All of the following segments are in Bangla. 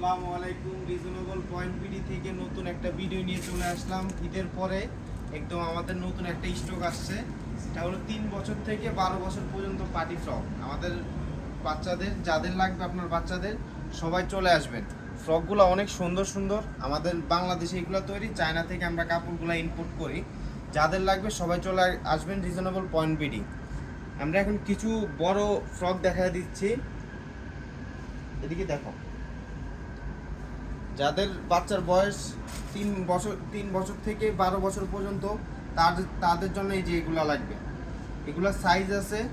আসসালামু আলাইকুম, রিজনেবল পয়েন্ট বিডি থেকে নতুন একটা ভিডিও নিয়ে চলে আসলাম। ঈদের পরে একদম আমাদের নতুন একটা স্টক আসছে। এটা হলো তিন বছর থেকে বারো বছর পর্যন্ত পার্টি ফ্রক আমাদের বাচ্চাদের, যাদের লাগবে আপনার বাচ্চাদের, সবাই চলে আসবেন। ফ্রকগুলো অনেক সুন্দর সুন্দর। আমাদের বাংলাদেশে এগুলো তৈরি, চায়না থেকে আমরা কাপড়গুলো ইম্পোর্ট করি। যাদের লাগবে সবাই চলে আসবেন রিজনেবল পয়েন্ট বিডি। আমরা এখন কিছু বড় ফ্রক দেখা দিচ্ছি। এদিকে দেখো। যাদের বাচ্চার বয়স তিন বছর তিন বছর থেকে বারো বছর পর্যন্ত তাদের তাদের জন্য এই যে এগুলা লাগবে। এগুলার সাইজ আছে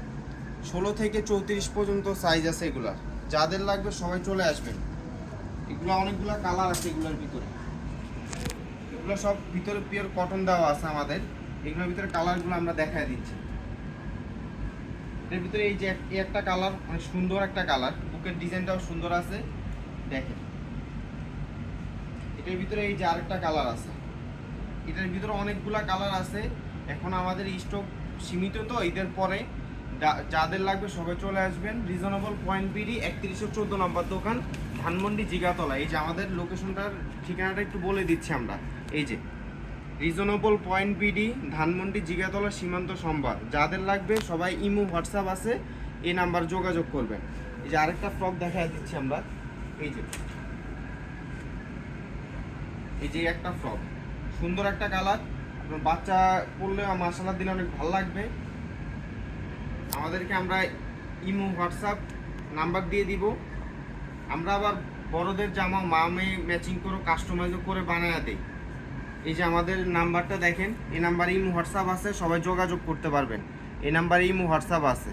ষোলো থেকে চৌত্রিশ পর্যন্ত সাইজ আছে এগুলার। যাদের লাগবে সবাই চলে আসবেন। এগুলো অনেকগুলো কালার আছে এগুলোর ভিতরে। এগুলো সব ভিতরে পিওর কটন দেওয়া আছে আমাদের। এগুলোর ভিতরে কালারগুলো আমরা দেখায় দিচ্ছি। এর ভিতরে এই যে এক- একটা কালার অনেক সুন্দর একটা কালার বুকের ডিজাইনটাও সুন্দর আছে। দেখেন। এটার ভিতরে এই যে আরেকটা কালার আছে। এটার ভিতরে অনেকগুলা কালার আছে। এখন আমাদের স্টক সীমিত তো, ঈদের পরে যাদের লাগবে সবাই চলে আসবেন। রিজনেবল পয়েন্ট বিডি, একত্রিশশো চোদ্দ নম্বর দোকান, ধানমন্ডি জিগাতলা। এই যে আমাদের লোকেশনটার ঠিকানাটা একটু বলে দিচ্ছি আমরা। এই যে reasonable point BD, Dhanmondi Jigatola সীমান্ত সম্ভার। যাদের লাগবে সবাই ইমো, হোয়াটসঅ্যাপ আছে, এই নাম্বার যোগাযোগ করবেন। এই যে আরেকটা ফ্রক দেখা দিচ্ছি আমরা। এই যে এই যে একটা ফ্রক সুন্দর একটা কালার আপনার বাচ্চা পরলে মাসালা দিলে অনেক ভালো লাগবে। আমাদেরকে আমরা ইমো, হোয়াটসঅ্যাপ নাম্বার দিয়ে দিব। আমরা আবার বড়দের জামা মা মেয়ে ম্যাচিং করে কাস্টমাইজও করে বানায় দেই। এই যে আমাদের নাম্বারটা দেখেন, এই নাম্বারে ইমো, হোয়াটসঅ্যাপ আছে, সবাই যোগাযোগ করতে পারবেন। এই নাম্বারে ইমো, হোয়াটসঅ্যাপ আছে।